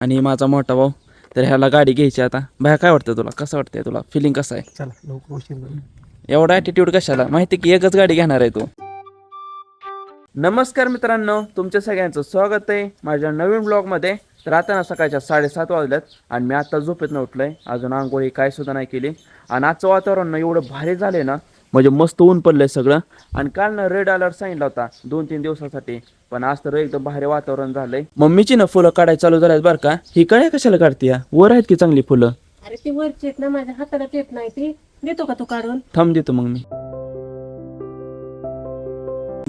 आणि माझा मोठा भाऊ तर ह्याला गाडी घ्यायची आता. बाहेर काय वाटतं तुला? कसं वाटतंय तुला? फिलिंग कसं आहे? चला लवकर उशीर झाला. एवढा ॲटिट्यूड कशाला? माहिती की एकच गाडी घेणार आहे तू. नमस्कार मित्रांनो तुमच्या सगळ्यांचं स्वागत आहे माझ्या नवीन ब्लॉगमध्ये तर आता ना सकाळच्या साडेसात वाजल्यात आणि मी आता झोपेत उठलोय. अजून आंघोळी काय सुद्धा नाही केली. आणि आजचं वातावरण ना एवढं भारी झालंय ना म्हणजे मस्त ऊन पडलंय सगळं. आणि काल ना रेड अलर्ट सांगितला होता दोन तीन दिवसासाठी. पण आज तर एकदम भारी वातावरण झालंय. मम्मीची ना फुलं काढायला चालू झाल्यात बरं का. ही कळ्या कशाला काढते वर आहेत की चांगली फुलं? अरे ती वरची आहेत ना माझ्या हाताला येत नाही ती. देतो का तू काढून? थांब देतो मग मी.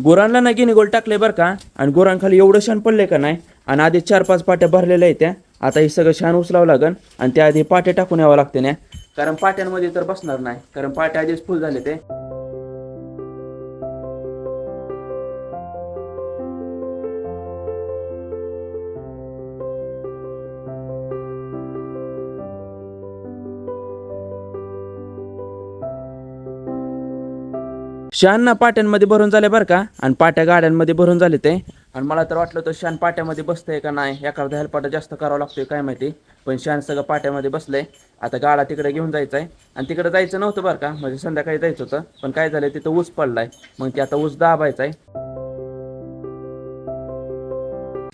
गुरांना ना गिनी गोल टाकले बरं का. आणि गुरांखाली एवढं शान पडले का नाही? आणि आधी चार पाच पाट्या भरलेल्या आहेत त्या. आता हे सगळं शान उचलावं लागन. आणि त्या आधी पाट्या टाकून यावं लागते ना. कारण पाट्यांमध्ये तर बसणार नाही. कारण पाट्या आधीच फुल झाले ते. शान ना पाट्यांमध्ये भरून झाले बरं का? आणि पाट्या गाड्यांमध्ये भरून झाले ते. आणि मला तर वाटलं तर शान पाट्यामध्ये बसतंय का नाही? एखादा हेल्पाटा जास्त करावं लागतोय काय माहिती? पण शान सगळं पाट्यामध्ये बसलंय. आता गाडा तिकडे घेऊन जायचं आहे आणि तिकडे जायचं नव्हतं बरं का. म्हणजे संध्याकाळी जायचं होतं. पण काय झालं तिथं ऊस पडलाय. मग ते आता ऊस दाबायचा आहे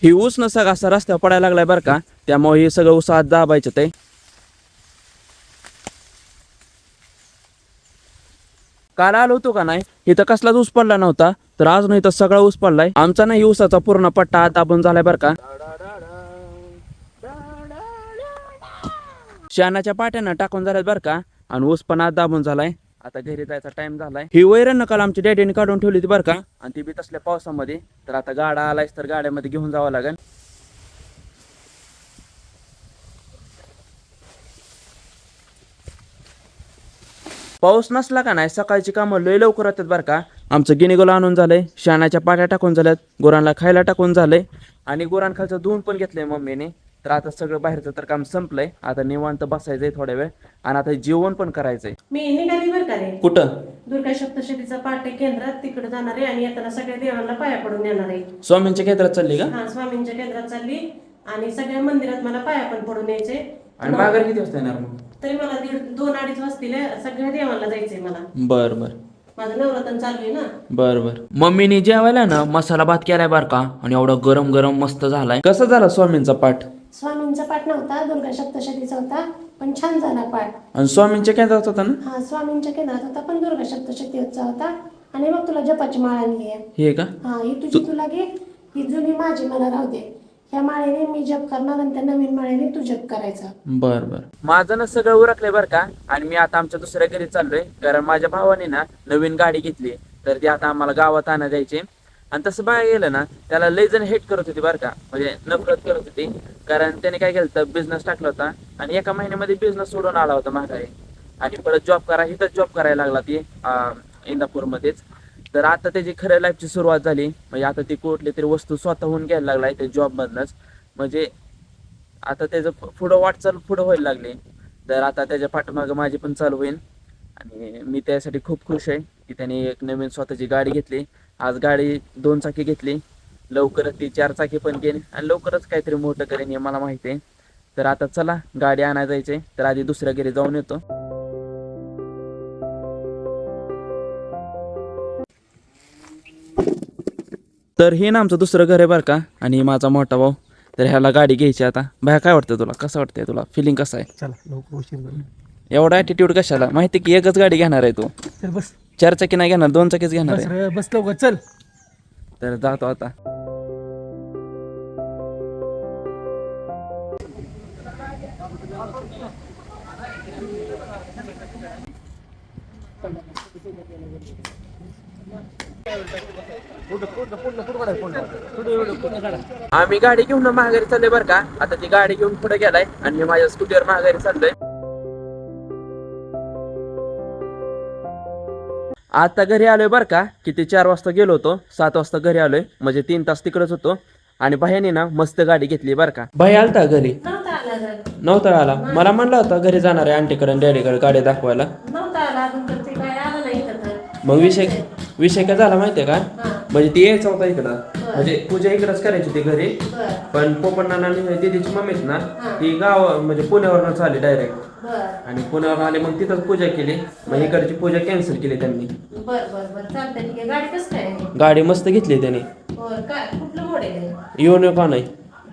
ही ऊस न सगळा असा रस्त्यावर पडायला लागलाय बरं का. त्यामुळे हे सगळं ऊस आज दाबायचं ते. काल आलो होतो का नाही? इथं कसलाच ऊस पडला नव्हता. तर आज नाही तर सगळा ऊस पडलाय. आमचा नाही ऊसाचा पूर्ण पट्टा आत दाबून झालाय बरं का. शानाच्या पाट्यानं टाकून झाल्यात बरं का? आणि ऊस पण आज दाबून झालाय. आता घरी जायचा टाइम झालाय. ही वैरण काल आमच्या डॅडीने काढून ठेवली होती बरं का? आणि ती बी तसल्या पावसामध्ये. तर आता गाडा आलायस तर गाड्यामध्ये घेऊन जावं लागेल पाऊस नसला का नाही सकाळची कामं लय लवकर होतात बरं का? आमचं गिनीगोला आणून झालंय. शाणाच्या पाट्या टाकून झाल्यात. गुरांना खायला टाकून झालंय. आणि गुरांखालचं धुवून पण घेतलंय मम्मीने. तर आता सगळं बाहेरचं तर काम संपलंय. आता निवांत बसायचंय थोड्या वेळ आणि आता जेवण पण करायचंय. मी निघाली बरं का रे? कुठं? दुर्गा सप्तशतीचा पाठ केंद्रात. तिकडे जाणार आहे आणि येताना सगळ्या देवांना पाया पडून येणार आहे. स्वामींच्या केंद्रात चालली का? हा स्वामींच्या केंद्रात चालली. आणि सगळ्या मंदिरात मला पाया पण पडून यायचे आणि माघार किती वाजता येणार मग? तरी मला दीड दोन अडीच वाजतील सगळ्या देवांना जायचंय मला. बर बर. माझं नवरात्र चालू आहे ना? बर बर. मम्मीने जेवायला ना मसाला भात केलाय बर का आणि एवढा गरम गरम मस्त झालाय. कसा झाला स्वामींचा पाठ? स्वामींचा पाठ नव्हता दुर्गा सप्तशतीचा होता पण छान झाला पाठ. आणि स्वामींच्या केंद्रात होता ना? हा स्वामींच्या केंद्रात होता पण दुर्गा सप्तशतीचा होता. आणि मग तुला जपाची माळ आणली आहे. हे का? हा ही तुझी तुला घे ही जुनी माझी मला राहू दे. ह्या माळेने मी जप करणार आणि त्या नवीन माळेने तू जप करायचा. बर बर. माझं ना सगळं उरकलंय बरं का? आणि मी आता आमच्या दुसऱ्या घरी चाललोय कारण माझ्या भावाने ना नवीन गाडी घेतली तर ती आता आम्हाला गावात आणा द्यायची आणि तसं बघायला गेलं ना त्याला लय जण हेट करत होती बरं का. म्हणजे नफरत करत होती. कारण त्याने काय केलं तर बिझनेस टाकला होता. आणि एका महिन्यामध्ये बिझनेस सोडून आला होता महागाई आणि परत जॉब करा इथं जॉब करायला लागला ती इंदापूरमध्येच. तर आता त्याची खऱ्या लाईफची सुरुवात झाली. म्हणजे आता ती कुठली तरी वस्तू स्वतःहून घ्यायला लागलाय त्या जॉबमधनंच म्हणजे आता त्याचं पुढं वाटचाल पुढं व्हायला लागली. तर आता त्याच्या पाठीमागं माझी पण चालू होईल आणि मी त्यासाठी खूप खुश आहे की त्याने एक नवीन स्वतःची गाडी घेतली. आज गाडी दोन चाकी घेतली. लवकरच ती चार चाकी पण घेईन. आणि लवकरच काहीतरी मोठं करेन हे मला माहिती आहे. तर आता चला गाडी आणायला जायचंय. तर आधी दुसऱ्या घरी जाऊन येतो. तर हे ना आमचं दुसरं घर आहे बरं का? आणि माझा मोठा भाऊ. तर ह्याला गाडी घ्यायची आता. बाहेर काय वाटतं तुला? कसं वाटतंय तुला? फिलिंग कसं आहे. एवढा ॲटिट्यूड कशाला? माहिती की एकच गाडी घेणार आहे तू. बस. चार चाकी नाही घेणार दोन चाकीच घेणार बस आहे रे बस लवकर चल. तर जातो आता. आम्ही गाडी घेऊन माघारी चाललोय बरं का? आता ती गाडी घेऊन पुढे गेलाय आणि मी माझ्या स्कूटीवर माघारी चाललोय. आता घरी आलोय बरं का? किती चार वाजता गेलो होतो सात वाजता घरी आलोय म्हणजे तीन तास तिकडेच होतो. आणि भायाने ना मस्त गाडी घेतली बरं का? भाई आलता घरी? नव्हता आला जर नव्हता आला? मला म्हणला होता घरी जाणार आहे आंटीकडे आणि डॅडीकडे गाडी दाखवायला. मग विषय विषय काय झाला माहितीये का? म्हणजे ती यायचा होता इकडं. म्हणजे पूजा इकडेच करायची होती घरी. पण पोपण्णाला आणि दीदीची मम्मीच ना हा. ती गाव म्हणजे पुण्यावरनं आली डायरेक्ट बर. आणि पुण्यावर आले मग तिथंच पूजा केली. मग इकडची पूजा कॅन्सल केली त्यांनी. बर बर बर. चालतंय ठीक आहे. गाडी कसं काय? आहे गाडी मस्त घेतली त्याने. होय काय कुठलं मॉडेल आहे? येऊन का नाही?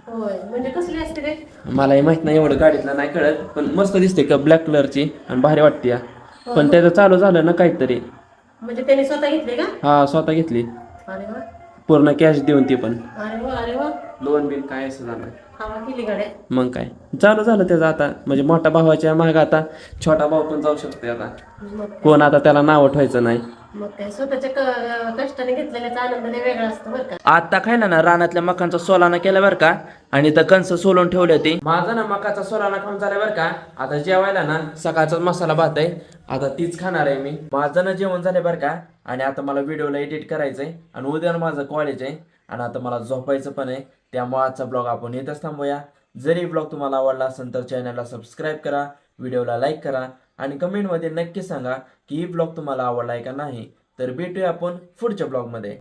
होय म्हणजे कसली असते रे मलाही माहीत नाही एवढं गाडीतलं नाही कळत. पण मस्त दिसते का ब्लॅक कलरची आणि भारी वाटते या. पण त्याचं चालू झालं ना काहीतरी. म्हणजे त्याने स्वतः घेतले का? हा स्वतः घेतली. अरे वा. पूर्ण कॅश देऊन ती पण. अरे वा अरे वा. लोन बिन काय असं झालं? मग काय? चालू झालं त्याचं आता. म्हणजे मोठ्या भावाच्या माग आता. छोटा भाऊ पण जाऊ शकतोय आता. काय- कोण आता त्याला नाव ठेवायचं नाही. काय? आता खायला ना रानातल्या मकांचा सोलाना केला बरं का? आणि तर कंस सोलून ठेवले ते माझा ना मकाचा सोलाना खाऊन झाला बरं का? आता जेवायला ना सकाळचा मसाला भात आहे. आता तीच खाणार आहे मी. माझं ना जेवण झालंय बरं का? आणि आता मला व्हिडिओला एडिट करायचंय. आणि उद्या माझं कॉलेज आहे. आणि आता मला झोपायचं पण आहे त्यामुळे आजचा ब्लॉग आपण येतच थांबूया. जरी ब्लॉग तुम्हाला आवडला असेल तर चॅनलला सबस्क्राईब करा व्हिडिओला लाईक करा आणि कमेंटमध्ये नक्की सांगा की ही ब्लॉग तुम्हाला आवडला आहे का नाही. तर भेटूया आपण पुढच्या ब्लॉगमध्ये